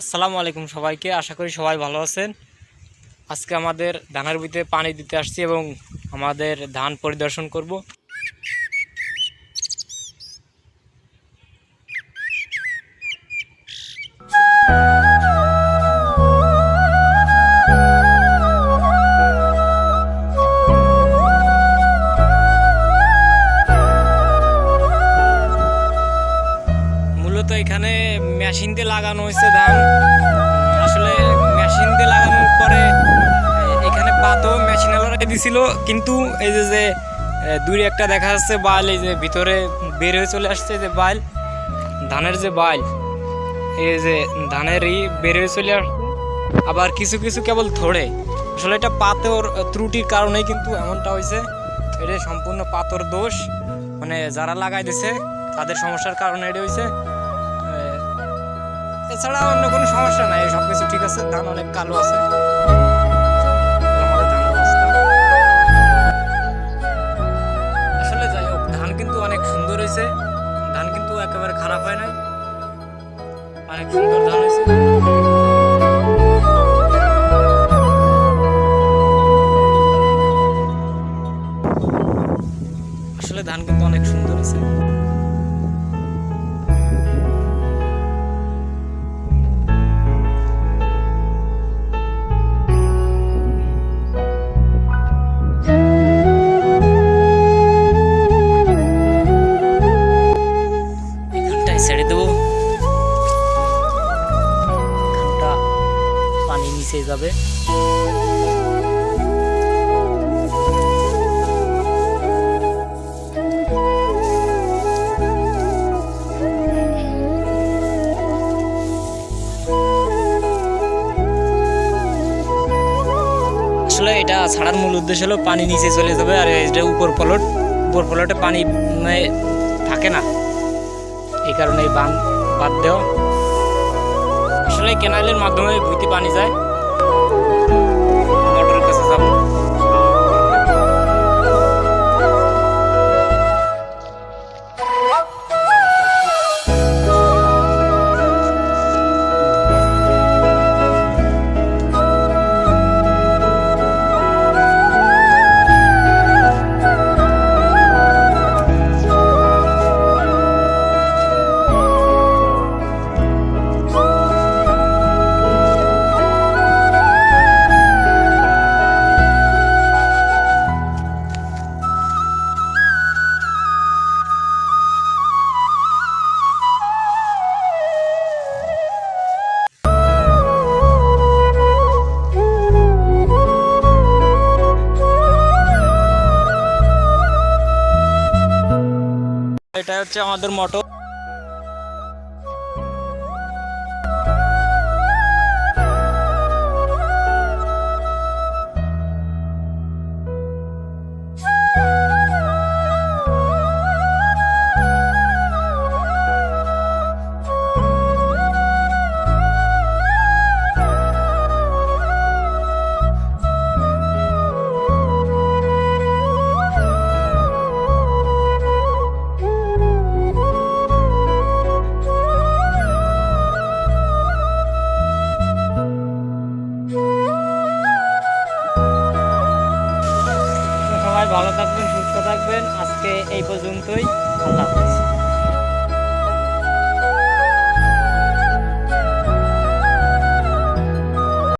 আসসালামু আলাইকুম সবাইকে। আশা করি সবাই ভালো আছেন। আজকে আমাদের ধানের বিতে পানি দিতে আসছি এবং আমাদের ধান পরিদর্শন করব। মেশিন দিয়ে লাগানো হয়েছে ধান। আসলে মেশিন দিয়ে লাগানোর পরে, এখানে পাতও মেশিন আলাদা দিছিল, কিন্তু এই যে যে দূরে একটা দেখা যাচ্ছে বাইল এই যে, ভিতরে বের হয়ে চলে আসছে যে বাইল ধানের যে বাইল এই যে ধানের ই বের হয়ে চলে আসছে আবার কিছু কিছু কেবল ধরে। আসলে এটা পাতর ত্রুটির কারণেই কিন্তু এমনটা হয়েছে। এটা সম্পূর্ণ পাতর দোষ। মানে যারা লাগাই দিছে, তাদের সমস্যার কারণে এটা হয়েছে। এছাড়া অন্য কোনো সমস্যা নাই সব কিছু ঠিক আছে, ধান অনেক কালো আছে। আসলে যাই হোক, ধান কিন্তু অনেক সুন্দর হয়েছে। ধান কিন্তু একেবারে খারাপ হয় নাই। অনেক সুন্দর ধান হয়েছে। আসলে ধান কিন্তু অনেক সুন্দর হয়েছে। নিচে যাবে। আসলে এটা ছাড়ার মূল উদ্দেশ্য হলো পানি নিচে চলে যাবে আর এটা উপর পলট। উপর পলটে পানি মানে থাকে না। এই কারণে বান বাদ দেওয়া। আসলে এই কেনালের মাধ্যমে ভুইতে পানি যায়। এটা হচ্ছে আমাদের মোটর। ভালো থাকবেন সুস্থ থাকবেন। আজকে এই পর্যন্তই। আল্লাহ হাফেজ।